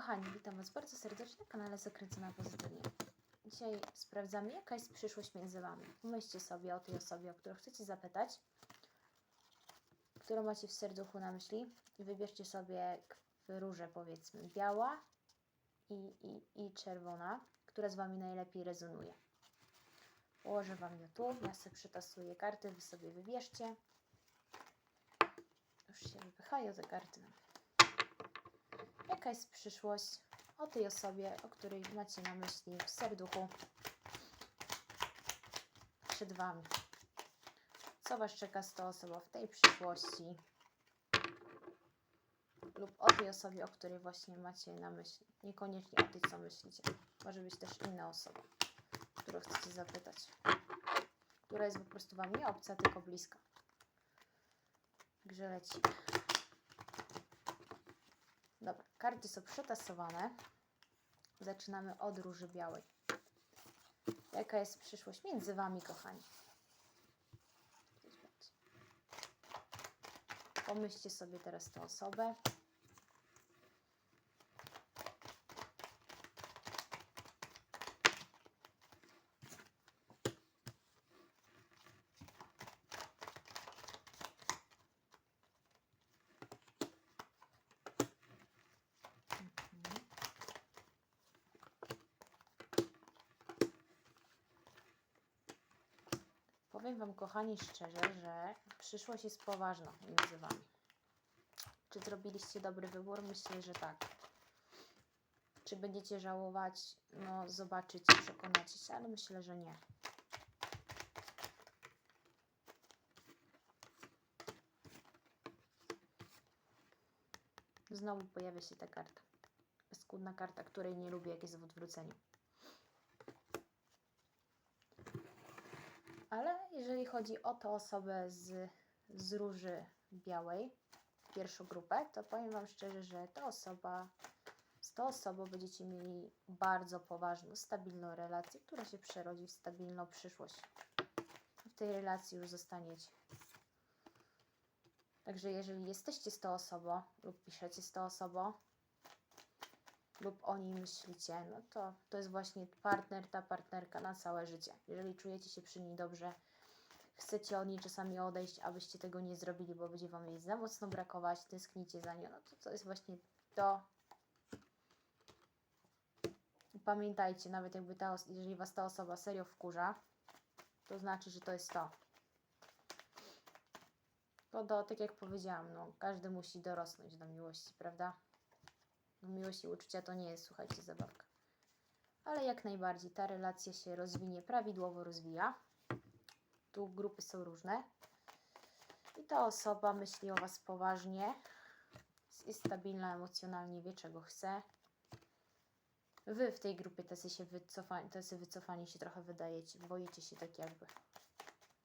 kochani, witam Was bardzo serdecznie na kanale Zakręcona Pozytywnie. Dzisiaj sprawdzamy, jaka jest przyszłość między Wami. Pomyślcie sobie o tej osobie, o którą chcecie zapytać, którą macie w serduchu na myśli i wybierzcie sobie różę, powiedzmy, biała i, i, i czerwona, która z Wami najlepiej rezonuje. Położę Wam ją tu, ja sobie przetasuję karty, Wy sobie wybierzcie. Już się wypychają te karty. Jaka jest przyszłość o tej osobie, o której macie na myśli w serduchu przed Wami? Co Was czeka z tą osobą w tej przyszłości? Lub o tej osobie, o której właśnie macie na myśli. Niekoniecznie o tej, co myślicie. Może być też inna osoba, którą chcecie zapytać. Która jest po prostu Wam nie obca, tylko bliska. Także lecimy. Dobra, karty są przetasowane. Zaczynamy od róży białej. Jaka jest przyszłość między Wami, kochani? Pomyślcie sobie teraz tę osobę. Powiem Wam, kochani, szczerze, że przyszłość jest poważna między Wami. Czy zrobiliście dobry wybór? Myślę, że tak. Czy będziecie żałować? No, zobaczycie, przekonacie się, ale myślę, że nie. Znowu pojawia się ta karta. Skudna karta, której nie lubię, jak jest w odwróceniu. Ale jeżeli chodzi o tę osobę z, z róży białej, pierwszą grupę, to powiem Wam szczerze, że ta osoba, z tą osobą będziecie mieli bardzo poważną, stabilną relację, która się przerodzi w stabilną przyszłość. W tej relacji już zostaniecie. Także jeżeli jesteście z tą osobą lub piszecie z tą osobą lub o niej myślicie, no to to jest właśnie partner, ta partnerka na całe życie. Jeżeli czujecie się przy niej dobrze, chcecie od niej czasami odejść, abyście tego nie zrobili, bo będzie Wam jej za mocno brakować, tęsknicie za nią, no to to jest właśnie to. Pamiętajcie, nawet jakby ta, jeżeli Was ta osoba serio wkurza, to znaczy, że to jest to. To do, tak jak powiedziałam, no, każdy musi dorosnąć do miłości, prawda? Miłość i uczucia to nie jest, słuchajcie, zabawka. Ale jak najbardziej ta relacja się rozwinie, prawidłowo rozwija. Tu grupy są różne. I ta osoba myśli o Was poważnie, jest stabilna emocjonalnie, wie czego chce. Wy w tej grupie tacy się wycofani, tacy wycofani się trochę wydajecie, boicie się tak jakby.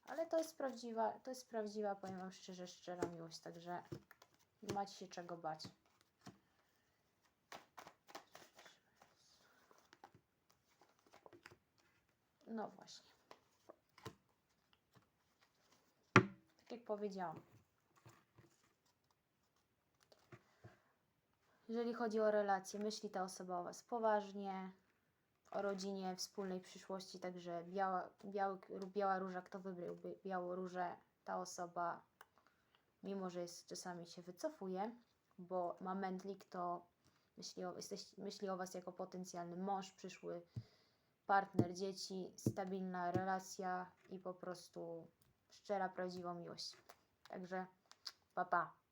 Ale to jest prawdziwa, to jest prawdziwa, powiem Wam szczerze, szczera miłość, także nie macie się czego bać. No właśnie. Tak jak powiedziałam. Jeżeli chodzi o relacje, myśli ta osoba o Was poważnie, o rodzinie, wspólnej przyszłości, także biała, biały, biała róża, kto wybrałby białą różę, ta osoba, mimo że jest, czasami się wycofuje, bo ma mętlik, to myśli o, jesteś, myśli o Was jako potencjalny mąż, przyszły partner, dzieci, stabilna relacja i po prostu szczera, prawdziwa miłość. Także pa, pa.